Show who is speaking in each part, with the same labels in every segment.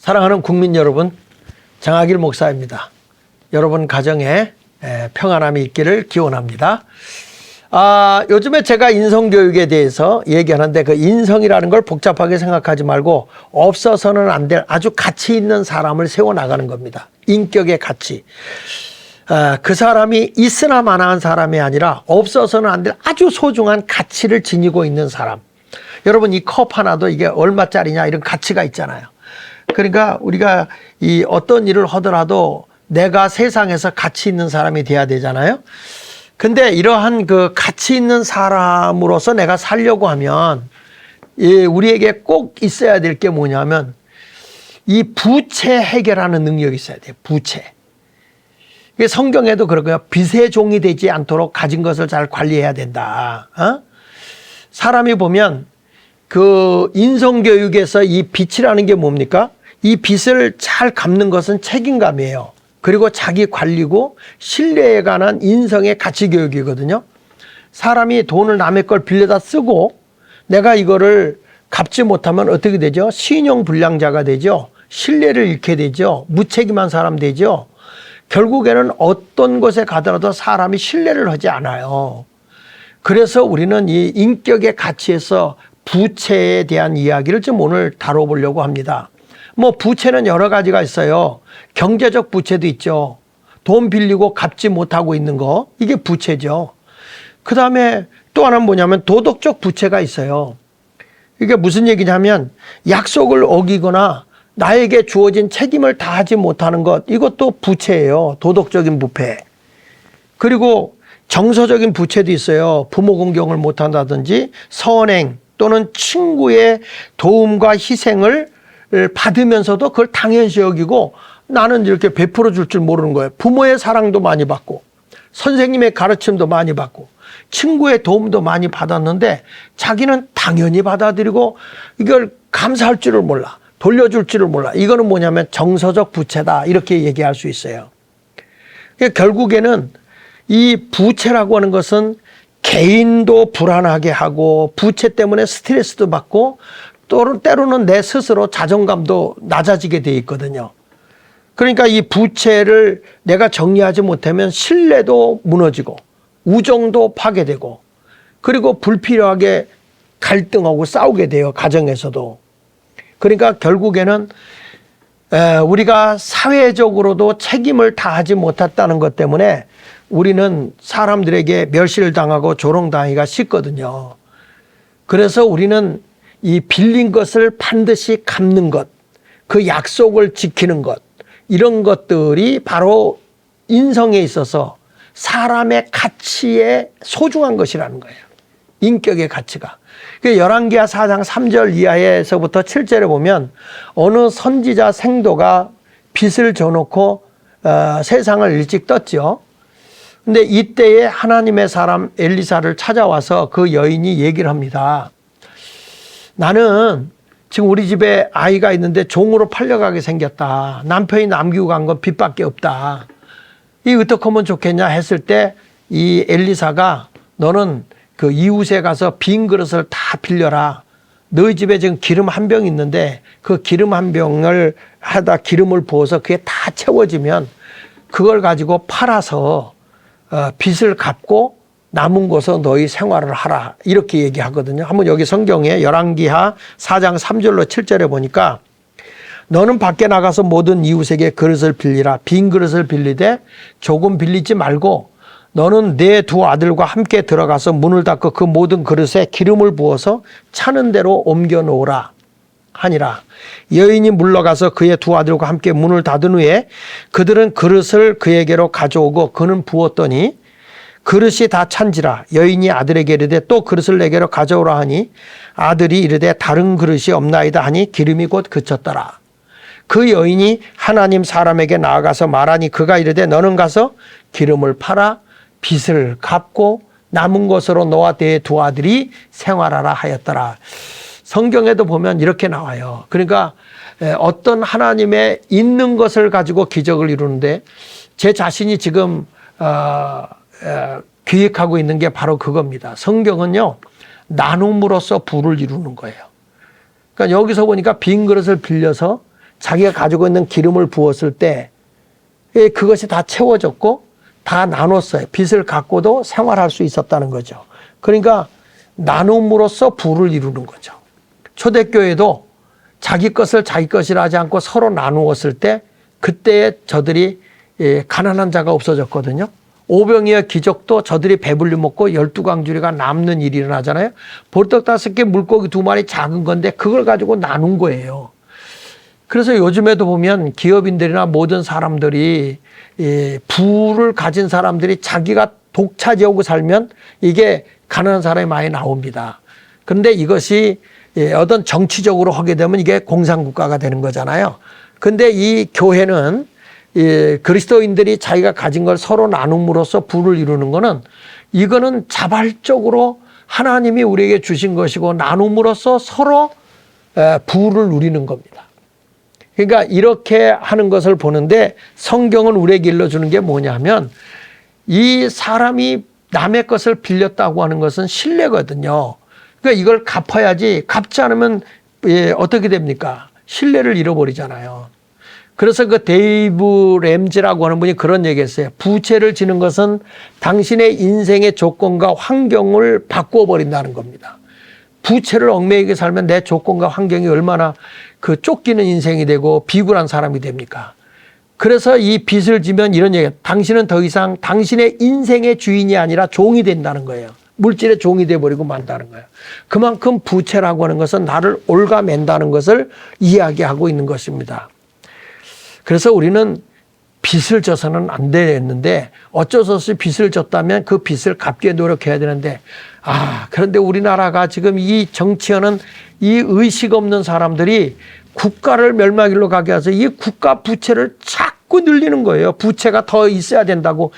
Speaker 1: 사랑하는 국민 여러분, 장학일 목사입니다. 여러분 가정에 에, 평안함이 있기를 기원합니다. 아, 요즘에 제가 인성교육에 대해서 얘기하는데 그 인성이라는 걸 복잡하게 생각하지 말고 없어서는 안 될 아주 가치 있는 사람을 세워나가는 겁니다. 인격의 가치. 아, 그 사람이 있으나 마나한 사람이 아니라 없어서는 안 될 아주 소중한 가치를 지니고 있는 사람. 여러분 이 컵 하나도 이게 얼마짜리냐 이런 가치가 있잖아요. 그러니까 우리가 이 어떤 일을 하더라도 내가 세상에서 가치 있는 사람이 돼야 되잖아요. 근데 이러한 그 가치 있는 사람으로서 내가 살려고 하면 이 우리에게 꼭 있어야 될 게 뭐냐면 이 부채 해결하는 능력이 있어야 돼요. 부채. 이게 성경에도 그러고요. 빚의 종이 되지 않도록 가진 것을 잘 관리해야 된다. 어? 사람이 보면 그 인성교육에서 이 빚이라는 게 뭡니까? 이 빚을 잘 갚는 것은 책임감이에요. 그리고 자기 관리고 신뢰에 관한 인성의 가치 교육이거든요. 사람이 돈을 남의 걸 빌려다 쓰고 내가 이거를 갚지 못하면 어떻게 되죠? 신용 불량자가 되죠. 신뢰를 잃게 되죠. 무책임한 사람 되죠. 결국에는 어떤 곳에 가더라도 사람이 신뢰를 하지 않아요. 그래서 우리는 이 인격의 가치에서 부채에 대한 이야기를 좀 오늘 다뤄보려고 합니다. 뭐 부채는 여러 가지가 있어요. 경제적 부채도 있죠. 돈 빌리고 갚지 못하고 있는 거 이게 부채죠. 그 다음에 또 하나는 뭐냐면 도덕적 부채가 있어요. 이게 무슨 얘기냐면 약속을 어기거나 나에게 주어진 책임을 다하지 못하는 것 이것도 부채예요. 도덕적인 부패. 그리고 정서적인 부채도 있어요. 부모 공경을 못한다든지 선행 또는 친구의 도움과 희생을 받으면서도 그걸 당연시 여기고 나는 이렇게 베풀어 줄 줄 모르는 거예요. 부모의 사랑도 많이 받고 선생님의 가르침도 많이 받고 친구의 도움도 많이 받았는데 자기는 당연히 받아들이고 이걸 감사할 줄을 몰라. 돌려줄 줄을 몰라. 이거는 뭐냐면 정서적 부채다. 이렇게 얘기할 수 있어요. 그러니까 결국에는 이 부채라고 하는 것은 개인도 불안하게 하고 부채 때문에 스트레스도 받고 또 때로는 내 스스로 자존감도 낮아지게 돼 있거든요. 그러니까 이 부채를 내가 정리하지 못하면 신뢰도 무너지고 우정도 파괴되고 그리고 불필요하게 갈등하고 싸우게 돼요. 가정에서도. 그러니까 결국에는 우리가 사회적으로도 책임을 다하지 못했다는 것 때문에 우리는 사람들에게 멸시를 당하고 조롱당하기가 쉽거든요. 그래서 우리는 이 빌린 것을 반드시 갚는 것, 그 약속을 지키는 것, 이런 것들이 바로 인성에 있어서 사람의 가치에 소중한 것이라는 거예요. 인격의 가치가. 그 열왕기하 4장 3절 이하에서부터 7절에 보면 어느 선지자 생도가 빚을 져놓고 어, 세상을 일찍 떴죠. 근데 이때에 하나님의 사람 엘리사를 찾아와서 그 여인이 얘기를 합니다. 나는 지금 우리 집에 아이가 있는데 종으로 팔려가게 생겼다. 남편이 남기고 간 건 빚밖에 없다. 이 어떻게 하면 좋겠냐 했을 때 이 엘리사가 너는 그 이웃에 가서 빈 그릇을 다 빌려라. 너희 집에 지금 기름 한 병 있는데 그 기름 한 병을 하다 기름을 부어서 그게 다 채워지면 그걸 가지고 팔아서 어, 빚을 갚고 남은 것은 너희 생활을 하라. 이렇게 얘기하거든요. 한번 여기 성경에 열왕기하 4장 3절로 7절에 보니까 너는 밖에 나가서 모든 이웃에게 그릇을 빌리라. 빈 그릇을 빌리되 조금 빌리지 말고 너는 내 두 아들과 함께 들어가서 문을 닫고 그 모든 그릇에 기름을 부어서 차는 대로 옮겨 놓으라. 하니라. 여인이 물러가서 그의 두 아들과 함께 문을 닫은 후에 그들은 그릇을 그에게로 가져오고 그는 부었더니 그릇이 다 찬지라 여인이 아들에게 이르되 또 그릇을 내게로 가져오라 하니 아들이 이르되 다른 그릇이 없나이다 하니 기름이 곧 그쳤더라. 그 여인이 하나님 사람에게 나아가서 말하니 그가 이르되 너는 가서 기름을 팔아 빚을 갚고 남은 것으로 너와 내 두 아들이 생활하라 하였더라. 성경에도 보면 이렇게 나와요. 그러니까 어떤 하나님의 있는 것을 가지고 기적을 이루는데 제 자신이 지금 어, 기획하고 있는 게 바로 그겁니다. 성경은요 나눔으로써 부를 이루는 거예요. 그러니까 여기서 보니까 빈 그릇을 빌려서 자기가 가지고 있는 기름을 부었을 때 예, 그것이 다 채워졌고 다 나눴어요. 빚을 갖고도 생활할 수 있었다는 거죠. 그러니까 나눔으로써 부를 이루는 거죠. 초대교회도 자기 것을 자기 것이라 하지 않고 서로 나누었을 때 그때에 저들이 예, 가난한 자가 없어졌거든요. 오병이어 기적도 저들이 배불리 먹고 열두 강주리가 남는 일이 일어나잖아요. 보리떡 다섯 개 물고기 두 마리 작은 건데 그걸 가지고 나눈 거예요. 그래서 요즘에도 보면 기업인들이나 모든 사람들이 이 부를 가진 사람들이 자기가 독차 지하고 살면 이게 가난한 사람이 많이 나옵니다. 그런데 이것이 예, 어떤 정치적으로 하게 되면 이게 공산국가가 되는 거잖아요. 근데 이 교회는 이 그리스도인들이 자기가 가진 걸 서로 나눔으로써 부를 이루는 거는 이거는 자발적으로 하나님이 우리에게 주신 것이고 나눔으로써 서로 에, 부를 누리는 겁니다. 그러니까 이렇게 하는 것을 보는데 성경은 우리에게 일러주는 게 뭐냐면 이 사람이 남의 것을 빌렸다고 하는 것은 신뢰거든요. 그러니까 이걸 갚아야지 갚지 않으면 예, 어떻게 됩니까? 신뢰를 잃어버리잖아요. 그래서 그 데이브 램즈라고 하는 분이 그런 얘기했어요. 부채를 지는 것은 당신의 인생의 조건과 환경을 바꾸어 버린다는 겁니다. 부채를 얽매이게 살면 내 조건과 환경이 얼마나 그 쫓기는 인생이 되고 비굴한 사람이 됩니까? 그래서 이 빚을 지면 이런 얘기, 당신은 더 이상 당신의 인생의 주인이 아니라 종이 된다는 거예요. 물질의 종이 돼버리고 만다는 거예요. 그만큼 부채라고 하는 것은 나를 올가맨다는 것을 이야기하고 있는 것입니다. 그래서 우리는 빚을 져서는 안 되는데 어쩔 수 없이 빚을 졌다면 그 빚을 갚기에 노력해야 되는데 아 그런데 우리나라가 지금 이 정치하는 이 의식 없는 사람들이 국가를 멸망길로 가게 해서 이 국가 부채를 자꾸 늘리는 거예요. 부채가 더 있어야 된다고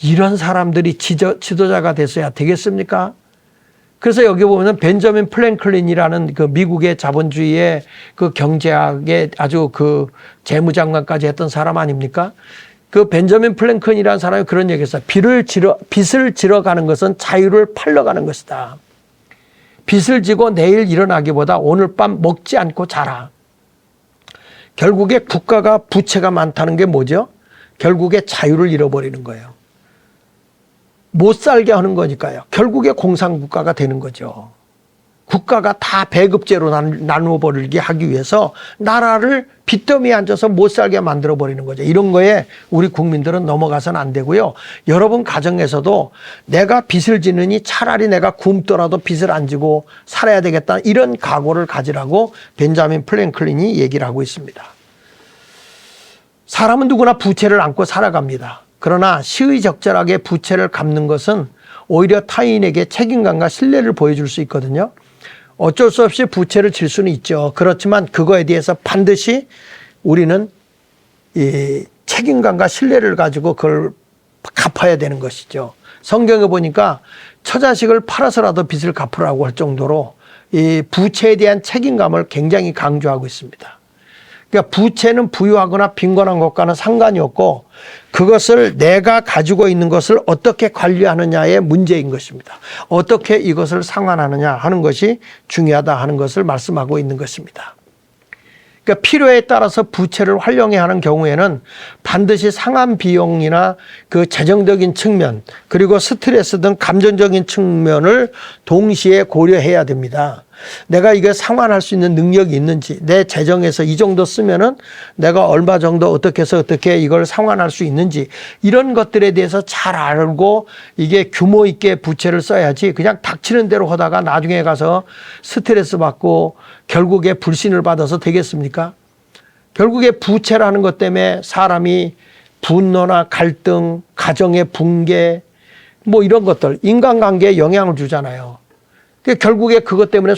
Speaker 1: 이런 사람들이 지도, 지도자가 됐어야 되겠습니까? 그래서 여기 보면 벤저민 플랭클린이라는 그 미국의 자본주의의 그 경제학의 아주 그 재무장관까지 했던 사람 아닙니까? 그 벤저민 플랭클린이라는 사람이 그런 얘기했어요. 빚을 지러, 빚을 지러 가는 것은 자유를 팔러 가는 것이다. 빚을 지고 내일 일어나기보다 오늘 밤 먹지 않고 자라. 결국에 국가가 부채가 많다는 게 뭐죠? 결국에 자유를 잃어버리는 거예요. 못 살게 하는 거니까요. 결국에 공산국가가 되는 거죠. 국가가 다 배급제로 나누어 버리게 하기 위해서 나라를 빚더미에 앉아서 못 살게 만들어 버리는 거죠. 이런 거에 우리 국민들은 넘어가서는 안 되고요. 여러분 가정에서도 내가 빚을 지느니 차라리 내가 굶더라도 빚을 안 지고 살아야 되겠다. 이런 각오를 가지라고 벤자민 플랭클린이 얘기를 하고 있습니다. 사람은 누구나 부채를 안고 살아갑니다. 그러나 시의 적절하게 부채를 갚는 것은 오히려 타인에게 책임감과 신뢰를 보여줄 수 있거든요. 어쩔 수 없이 부채를 질 수는 있죠. 그렇지만 그거에 대해서 반드시 우리는 이 책임감과 신뢰를 가지고 그걸 갚아야 되는 것이죠. 성경에 보니까 처자식을 팔아서라도 빚을 갚으라고 할 정도로 이 부채에 대한 책임감을 굉장히 강조하고 있습니다. 그러니까 부채는 부유하거나 빈곤한 것과는 상관이 없고 그것을 내가 가지고 있는 것을 어떻게 관리하느냐의 문제인 것입니다. 어떻게 이것을 상환하느냐 하는 것이 중요하다 하는 것을 말씀하고 있는 것입니다. 그러니까 필요에 따라서 부채를 활용해 하는 경우에는 반드시 상한 비용이나 그 재정적인 측면 그리고 스트레스 등 감정적인 측면을 동시에 고려해야 됩니다. 내가 이게 상환할 수 있는 능력이 있는지 내 재정에서 이 정도 쓰면은 내가 얼마 정도 어떻게 해서 어떻게 이걸 상환할 수 있는지 이런 것들에 대해서 잘 알고 이게 규모 있게 부채를 써야지 그냥 닥치는 대로 하다가 나중에 가서 스트레스 받고 결국에 불신을 받아서 되겠습니까? 결국에 부채라는 것 때문에 사람이 분노나 갈등, 가정의 붕괴 뭐 이런 것들 인간관계에 영향을 주잖아요. 그러니까 결국에 그것 때문에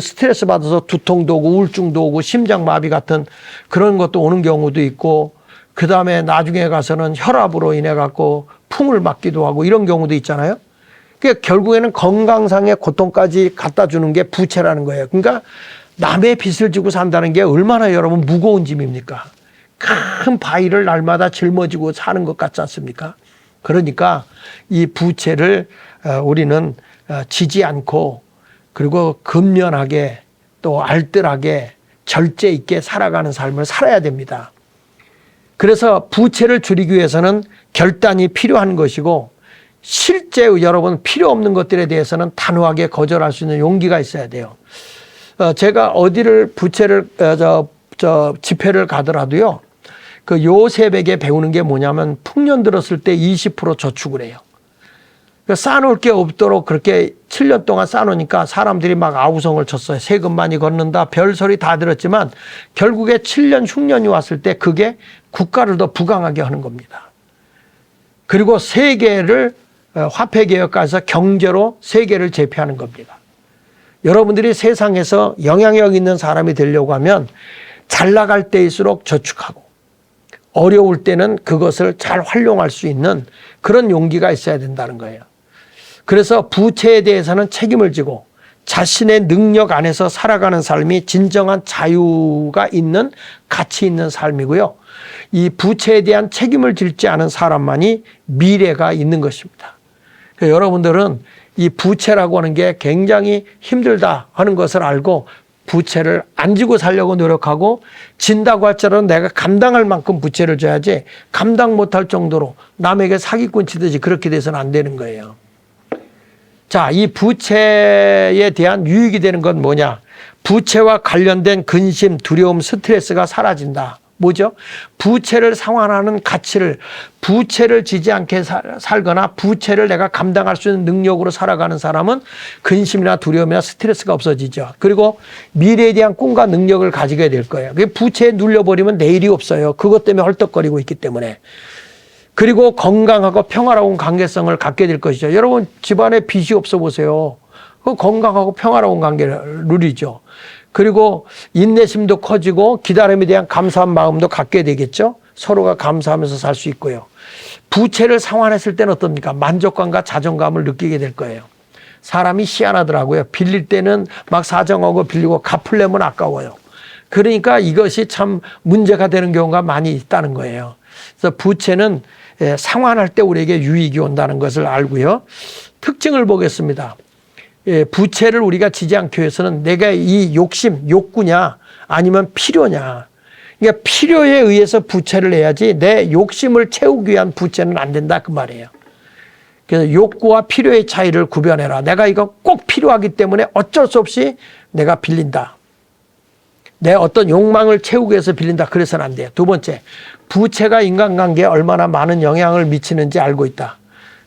Speaker 1: 스트레스 받아서 두통도 오고 우울증도 오고 심장마비 같은 그런 것도 오는 경우도 있고 그 다음에 나중에 가서는 혈압으로 인해 갖고 풍을 맞기도 하고 이런 경우도 있잖아요. 그러니까 결국에는 건강상의 고통까지 갖다 주는 게 부채라는 거예요. 그러니까 남의 빚을 지고 산다는 게 얼마나 여러분 무거운 짐입니까? 큰 바위를 날마다 짊어지고 사는 것 같지 않습니까? 그러니까 이 부채를 어, 우리는 어, 지지 않고 그리고 근면하게 또 알뜰하게 절제 있게 살아가는 삶을 살아야 됩니다. 그래서 부채를 줄이기 위해서는 결단이 필요한 것이고 실제 여러분 필요 없는 것들에 대해서는 단호하게 거절할 수 있는 용기가 있어야 돼요. 어, 제가 어디를 부채를 어, 저, 저 집회를 가더라도요. 그 요셉에게 배우는 게 뭐냐면 풍년 들었을 때 20% 저축을 해요. 그 쌓아놓을 게 없도록 그렇게 7년 동안 쌓아놓으니까 사람들이 막 아우성을 쳤어요. 세금 많이 걷는다. 별소리 다 들었지만 결국에 7년 흉년이 왔을 때 그게 국가를 더 부강하게 하는 겁니다. 그리고 세계를 어, 화폐개혁가에서 경제로 세계를 제패하는 겁니다. 여러분들이 세상에서 영향력 있는 사람이 되려고 하면 잘 나갈 때일수록 저축하고 어려울 때는 그것을 잘 활용할 수 있는 그런 용기가 있어야 된다는 거예요. 그래서 부채에 대해서는 책임을 지고 자신의 능력 안에서 살아가는 삶이 진정한 자유가 있는 가치 있는 삶이고요. 이 부채에 대한 책임을 질지 않은 사람만이 미래가 있는 것입니다. 여러분들은 이 부채라고 하는 게 굉장히 힘들다 하는 것을 알고 부채를 안 지고 살려고 노력하고 진다고 할지라도 내가 감당할 만큼 부채를 져야지 감당 못할 정도로 남에게 사기꾼 치듯이 그렇게 돼서는 안 되는 거예요. 자, 이 부채에 대한 유익이 되는 건 뭐냐? 부채와 관련된 근심, 두려움, 스트레스가 사라진다. 뭐죠? 부채를 상환하는 가치를 부채를 지지 않게 살거나 부채를 내가 감당할 수 있는 능력으로 살아가는 사람은 근심이나 두려움이나 스트레스가 없어지죠. 그리고 미래에 대한 꿈과 능력을 가지게 될 거예요. 그 부채에 눌려버리면 내일이 없어요. 그것 때문에 헐떡거리고 있기 때문에. 그리고 건강하고 평화로운 관계성을 갖게 될 것이죠. 여러분 집안에 빚이 없어 보세요. 그 건강하고 평화로운 관계를 누리죠. 그리고 인내심도 커지고 기다림에 대한 감사한 마음도 갖게 되겠죠. 서로가 감사하면서 살 수 있고요. 부채를 상환했을 때는 어떻습니까? 만족감과 자존감을 느끼게 될 거예요. 사람이 희한하더라고요. 빌릴 때는 막 사정하고 빌리고 갚으려면 아까워요. 그러니까 이것이 참 문제가 되는 경우가 많이 있다는 거예요. 그래서 부채는 예, 상환할 때 우리에게 유익이 온다는 것을 알고요. 특징을 보겠습니다. 예, 부채를 우리가 지지 않기 위해서는 내가 이 욕심, 욕구냐 아니면 필요냐. 그러니까 필요에 의해서 부채를 해야지 내 욕심을 채우기 위한 부채는 안 된다 그 말이에요. 그래서 욕구와 필요의 차이를 구별해라. 내가 이거 꼭 필요하기 때문에 어쩔 수 없이 내가 빌린다. 내 어떤 욕망을 채우기 위해서 빌린다. 그래서는 안 돼요. 두 번째, 부채가 인간관계에 얼마나 많은 영향을 미치는지 알고 있다.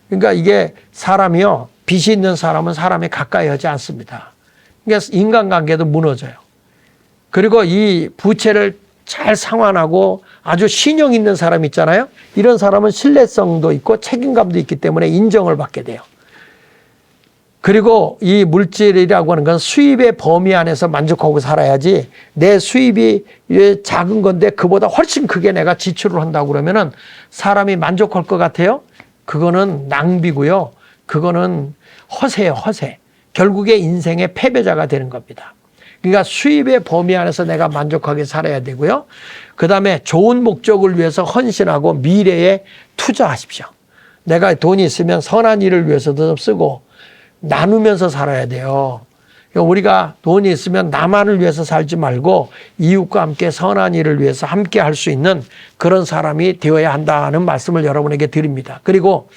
Speaker 1: 그러니까 이게 사람이요. 빚이 있는 사람은 사람에 가까이 하지 않습니다. 그러니까 인간관계도 무너져요. 그리고 이 부채를 잘 상환하고 아주 신용 있는 사람 있잖아요. 이런 사람은 신뢰성도 있고 책임감도 있기 때문에 인정을 받게 돼요. 그리고 이 물질이라고 하는 건 수입의 범위 안에서 만족하고 살아야지 내 수입이 작은 건데 그보다 훨씬 크게 내가 지출을 한다고 그러면은 사람이 만족할 것 같아요? 그거는 낭비고요. 그거는 허세예요, 허세. 결국에 인생의 패배자가 되는 겁니다. 그러니까 수입의 범위 안에서 내가 만족하게 살아야 되고요. 그 다음에 좋은 목적을 위해서 헌신하고 미래에 투자하십시오. 내가 돈이 있으면 선한 일을 위해서도 좀 쓰고 나누면서 살아야 돼요. 그러니까 우리가 돈이 있으면 나만을 위해서 살지 말고 이웃과 함께 선한 일을 위해서 함께 할 수 있는 그런 사람이 되어야 한다는 말씀을 여러분에게 드립니다. 그리고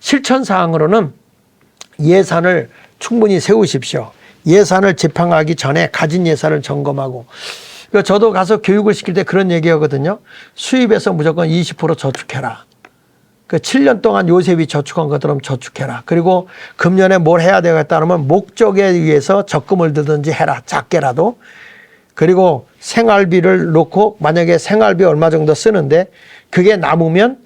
Speaker 1: 실천 사항으로는 예산을 충분히 세우십시오. 예산을 집행하기 전에 가진 예산을 점검하고 그러니까 저도 가서 교육을 시킬 때 그런 얘기하거든요. 수입에서 무조건 20% 저축해라. 그 7년 동안 요셉이 저축한 것처럼 저축해라. 그리고 금년에 뭘 해야 되겠다 하면 목적에 의해서 적금을 드든지 해라. 작게라도. 그리고 생활비를 놓고 만약에 생활비 얼마 정도 쓰는데 그게 남으면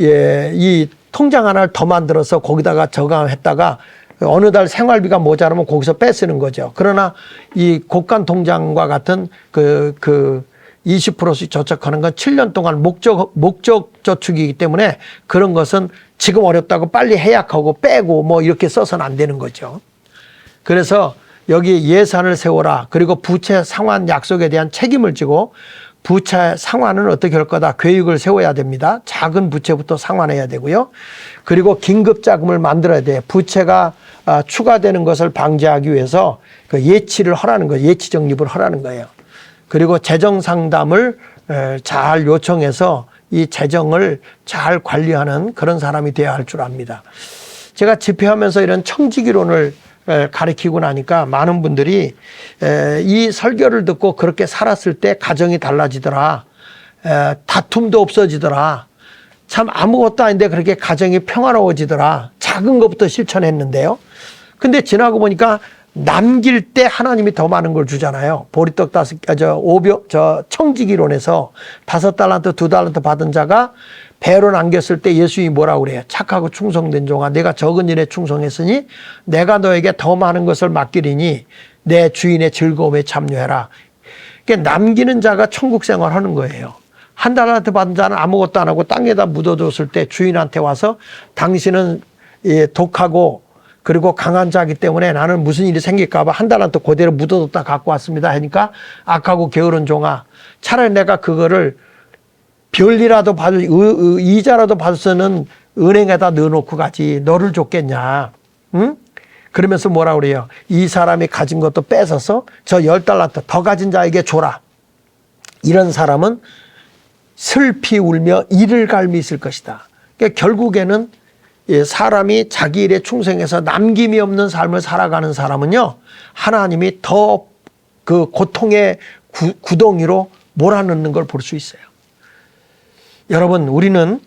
Speaker 1: 예, 이 통장 하나를 더 만들어서 거기다가 저감했다가 어느 달 생활비가 모자라면 거기서 빼쓰는 거죠. 그러나 이 고간 통장과 같은 그, 그 20%씩 저축하는 건 7년 동안 목적, 목적 저축이기 때문에 그런 것은 지금 어렵다고 빨리 해약하고 빼고 뭐 이렇게 써서는 안 되는 거죠. 그래서 여기 예산을 세워라. 그리고 부채 상환 약속에 대한 책임을 지고 부채 상환은 어떻게 할 거다. 계획을 세워야 됩니다. 작은 부채부터 상환해야 되고요. 그리고 긴급 자금을 만들어야 돼. 부채가 아, 추가되는 것을 방지하기 위해서 그 예치를 하라는 거예요. 예치 적립을 하라는 거예요. 그리고 재정 상담을 에, 잘 요청해서 이 재정을 잘 관리하는 그런 사람이 되어야 할 줄 압니다. 제가 집회하면서 이런 청지기론을 에, 가리키고 나니까 많은 분들이 에, 이 설교를 듣고 그렇게 살았을 때 가정이 달라지더라. 에, 다툼도 없어지더라. 참 아무것도 아닌데 그렇게 가정이 평화로워지더라. 작은 것부터 실천했는데요. 근데 지나고 보니까 남길 때 하나님이 더 많은 걸 주잖아요. 보리떡 다섯, 아, 저, 오병, 저, 청지기론에서 다섯 달란트, 두 달란트 받은 자가 배로 남겼을 때 예수님이 뭐라고 그래요? 착하고 충성된 종아, 내가 적은 일에 충성했으니 내가 너에게 더 많은 것을 맡기리니 내 주인의 즐거움에 참여해라. 그러니까 남기는 자가 천국 생활 하는 거예요. 한 달한테 받은 자는 아무것도 안 하고 땅에다 묻어뒀을 때 주인한테 와서 당신은 예, 독하고 그리고 강한 자기 때문에 나는 무슨 일이 생길까봐 한 달한테 그대로 묻어뒀다 갖고 왔습니다. 하니까 악하고 게으른 종아 차라리 내가 그거를 별이라도 받을 이자라도 받으서는 은행에다 넣어놓고 가지 너를 줬겠냐? 응? 그러면서 뭐라 그래요? 이 사람이 가진 것도 뺏어서 저 열 달란트 더 가진 자에게 줘라. 이런 사람은 슬피 울며 이를 갈미 있을 것이다. 그러니까 결국에는 예, 사람이 자기 일에 충성해서 남김이 없는 삶을 살아가는 사람은요, 하나님이 더 그 고통의 구, 구덩이로 몰아넣는 걸 볼 수 있어요. 여러분, 우리는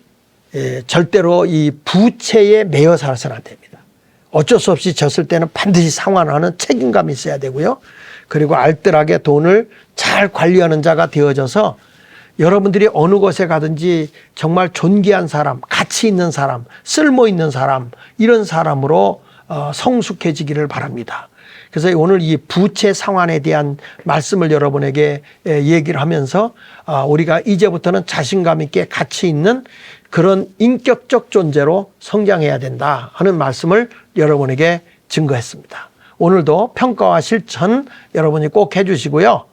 Speaker 1: 예, 절대로 이 부채에 매여 살아서는 안 됩니다. 어쩔 수 없이 졌을 때는 반드시 상환하는 책임감이 있어야 되고요. 그리고 알뜰하게 돈을 잘 관리하는 자가 되어져서 여러분들이 어느 곳에 가든지 정말 존귀한 사람, 가치 있는 사람, 쓸모 있는 사람, 이런 사람으로 어, 성숙해지기를 바랍니다. 그래서 오늘 이 부채 상환에 대한 말씀을 여러분에게 에, 얘기를 하면서 아, 우리가 이제부터는 자신감 있게 가치 있는 그런 인격적 존재로 성장해야 된다 하는 말씀을 여러분에게 증거했습니다. 오늘도 평가와 실천 여러분이 꼭 해주시고요.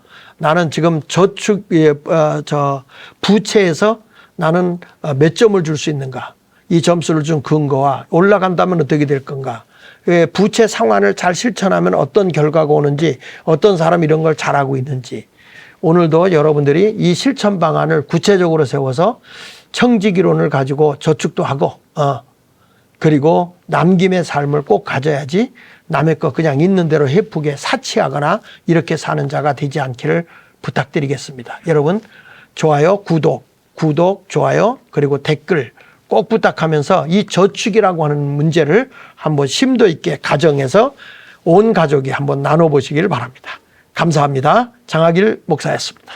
Speaker 1: 나는 지금 저축, 예, 어, 저, 부채에서 나는 어, 몇 점을 줄 수 있는가? 이 점수를 준 근거와 올라간다면 어떻게 될 건가? 예, 부채 상환을 잘 실천하면 어떤 결과가 오는지, 어떤 사람이 이런 걸 잘하고 있는지. 오늘도 여러분들이 이 실천 방안을 구체적으로 세워서 청지기론을 가지고 저축도 하고, 어, 그리고 남김의 삶을 꼭 가져야지 남의 거 그냥 있는 대로 해프게 사치하거나 이렇게 사는 자가 되지 않기를 부탁드리겠습니다. 여러분, 좋아요, 구독, 구독, 좋아요, 그리고 댓글 꼭 부탁하면서 이 저축이라고 하는 문제를 한번 심도 있게 가정에서 온 가족이 한번 나눠보시기를 바랍니다. 감사합니다. 장하길 목사였습니다.